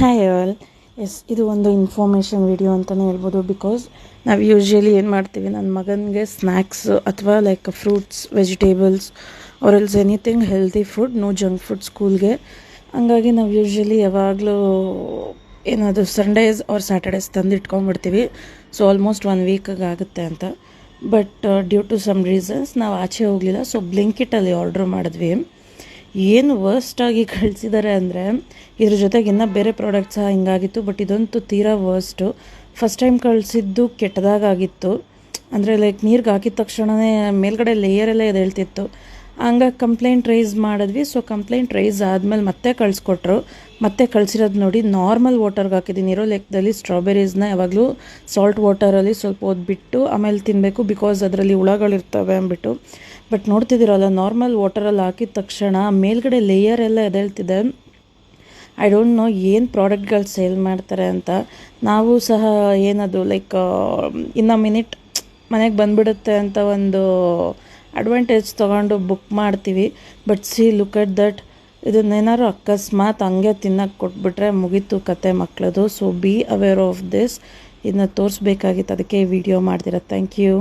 Hi all S ಇದು ಒಂದು information video ಅಂತಲೇ ಹೇಳ್ಬೋದು ಬಿಕಾಸ್ ನಾವು ಯೂಶ್ವಲಿ ಏನು ಮಾಡ್ತೀವಿ ನನ್ನ ಮಗನಿಗೆ ಸ್ನ್ಯಾಕ್ಸ್ ಅಥವಾ like fruits vegetables or anything healthy food no junk food ಸ್ಕೂಲ್ಗೆ ಹಂಗಾಗಿ ನಾವು ಯೂಶ್ವಲಿ ಯಾವಾಗಲೂ ಏನಾದರೂ ಸಂಡೇಸ್ ಆರ್ ಸ್ಯಾಟರ್ಡೇಸ್ ತಂದು ಇಟ್ಕೊಂಡ್ಬಿಡ್ತೀವಿ ಸೊ ಆಲ್ಮೋಸ್ಟ್ ಒನ್ ವೀಕಾಗಿ ಆಗುತ್ತೆ ಅಂತ. But due to some reasons ನಾವು ಆಚೆ ಹೋಗಲಿಲ್ಲ. ಸೊ ಬ್ಲಿಂಕಿಟಲ್ಲಿ ಆರ್ಡ್ರ್ ಮಾಡಿದ್ವಿ. ಏನು ವರ್ಸ್ಟಾಗಿ ಕಳಿಸಿದ್ದಾರೆ ಅಂದರೆ ಇದ್ರ ಜೊತೆಗೆ ಇನ್ನೂ ಬೇರೆ ಪ್ರಾಡಕ್ಟ್ ಸಹ ಹಿಂಗಾಗಿತ್ತು ಬಟ್ ಇದಂತೂ ತೀರಾ ವರ್ಸ್ಟು ಫಸ್ಟ್ ಟೈಮ್ ಕಳಿಸಿದ್ದು ಕೆಟ್ಟದಾಗಿತ್ತು ಅಂದರೆ ಲೈಕ್ ನೀರಿಗೆ ಹಾಕಿದ ತಕ್ಷಣವೇ ಮೇಲ್ಗಡೆ ಲೇಯರೆಲ್ಲ ಹೇಳ್ತಿತ್ತು. ಹಂಗಾಗಿ ಕಂಪ್ಲೇಂಟ್ ರೈಸ್ ಮಾಡಿದ್ವಿ ಸೊ ಕಂಪ್ಲೇಂಟ್ ರೈಸ್ ಆದಮೇಲೆ ಮತ್ತೆ ಕಳಿಸ್ಕೊಟ್ರು. ಮತ್ತೆ ಕಳಿಸಿರೋದು ನೋಡಿ ನಾರ್ಮಲ್ ವಾಟರ್ಗೆ ಹಾಕಿದ್ದೀನಿ ಇರೋ ಲೆಕ್ಕದಲ್ಲಿ ಸ್ಟ್ರಾಬೆರೀಸ್ನ ಯಾವಾಗಲೂ ಸಾಲ್ಟ್ ವಾಟರಲ್ಲಿ ಸ್ವಲ್ಪ ಹೊದ್ಬಿಟ್ಟು ಆಮೇಲೆ ತಿನ್ನಬೇಕು ಬಿಕಾಸ್ ಅದರಲ್ಲಿ ಹುಳಗಳಿರ್ತವೆ ಅಂದ್ಬಿಟ್ಟು. ಬಟ್ ನೋಡ್ತಿದ್ದೀರಲ್ಲ ನಾರ್ಮಲ್ ವಾಟರಲ್ಲಿ ಹಾಕಿದ ತಕ್ಷಣ ಮೇಲ್ಗಡೆ ಲೇಯರ್ ಎಲ್ಲ ಎದ್ದೇಳ್ತಿದೆ ಐ ಡೋಂಟ್ ನೋ ಏನು ಪ್ರಾಡಕ್ಟ್ಗಳು ಸೇಲ್ ಮಾಡ್ತಾರೆ ಅಂತ. ನಾವು ಸಹ ಏನದು ಲೈಕ್ ಇನ್ನು ಮಿನಿಟ್ ಮನೆಗೆ ಬಂದ್ಬಿಡುತ್ತೆ ಅಂತ ಒಂದು ಅಡ್ವಾಂಟೇಜ್ ತೊಗೊಂಡು ಬುಕ್ ಮಾಡ್ತೀವಿ. But see look at that ಇದನ್ನೇನಾದ್ರು ಅಕಸ್ಮಾತ್ ಹಂಗೆ ತಿನ್ನಕ್ಕೆ ಕೊಟ್ಬಿಟ್ರೆ ಮುಗೀತು ಕತೆ ಮಕ್ಕಳದು so be aware of this ಇದನ್ನ ತೋರಿಸ್ಬೇಕಾಗಿತ್ತು. ಅದಕ್ಕೆ ವಿಡಿಯೋ ಮಾಡ್ತೀರ ಥ್ಯಾಂಕ್ ಯು